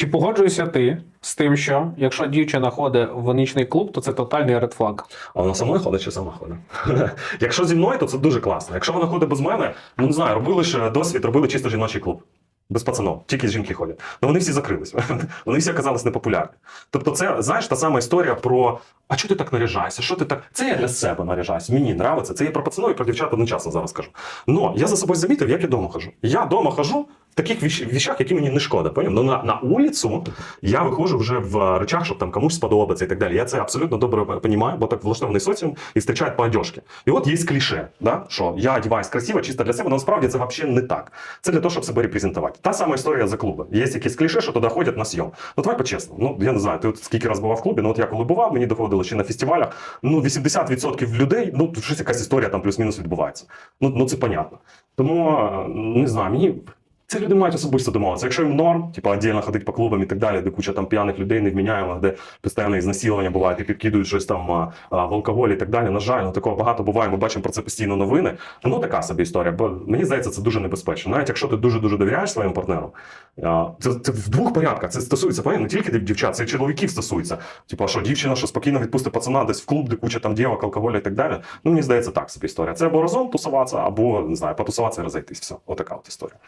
Чи погоджуєшся ти з тим, що якщо дівчина ходить в нічний клуб, то це тотальний редфлаг? А вона самою ходить чи сама ходить? Якщо зі мною, то це дуже класно. Якщо вона ходить без мене, ну не знаю, робили ж досвід, робили чисто жіночий клуб. Без пацанов, тільки жінки ходять. Ну вони всі закрились. Вони всі оказались непопулярні. Тобто, це знаєш та сама історія про а чого ти так наряжаєшся? Що ти так? Це я для себе наряжаюсь. Мені нравиться. Це я про пацанов і про дівчат одночасно зараз кажу. Ну я за собою замітив, як я вдома хожу. Я вдома хожу таких віщ- віщах, які мені не шкода. Поняв? Ну на, на вулицю я виходжу вже в речах, щоб там комусь сподобатися і так далі. Я це абсолютно добре розумію, бо так влаштований соціум і зустрічають по одежці. І от є кліше, да? що я одягаюсь красиво, чисто для себе, але насправді це взагалі не так. Це для того, щоб себе репрезентувати. Та сама історія за клуби. Є якісь кліше, що туди ходять на сйом. Ну давай по-чесно. Ну я не знаю, ти от скільки раз бував в клубі, ну от я коли бував, мені доходило чи на фестивалях. Ну 80% людей, ну щось якась історія там плюс-мінус відбувається. Ну, ну це понятно. Тому е, не знаю, мені. Це люди мають особисто домовитися. Якщо їм норм, типу, віддільно ходити по клубам і так далі, де куча там п'яних людей невміняємих, де постійно знасилування бувають і підкидують щось там а, а, в алкоголь і так далі. На жаль, ну такого багато буває. Ми бачимо про це постійно новини. Ну така собі історія. Бо мені здається, це дуже небезпечно. Навіть якщо ти дуже дуже довіряєш своєму партнеру, а, це, це в двох порядках. Це стосується не тільки дівчат, це і чоловіків стосується. Типу, що дівчина, що спокійно відпустить пацана десь в клуб, де куча там дівок, алкоголю і так далі. Ну мені здається, так собі історія. Це або разом тусуватися, або не знаю, потусуватися і розійтись. Все, отака от історія.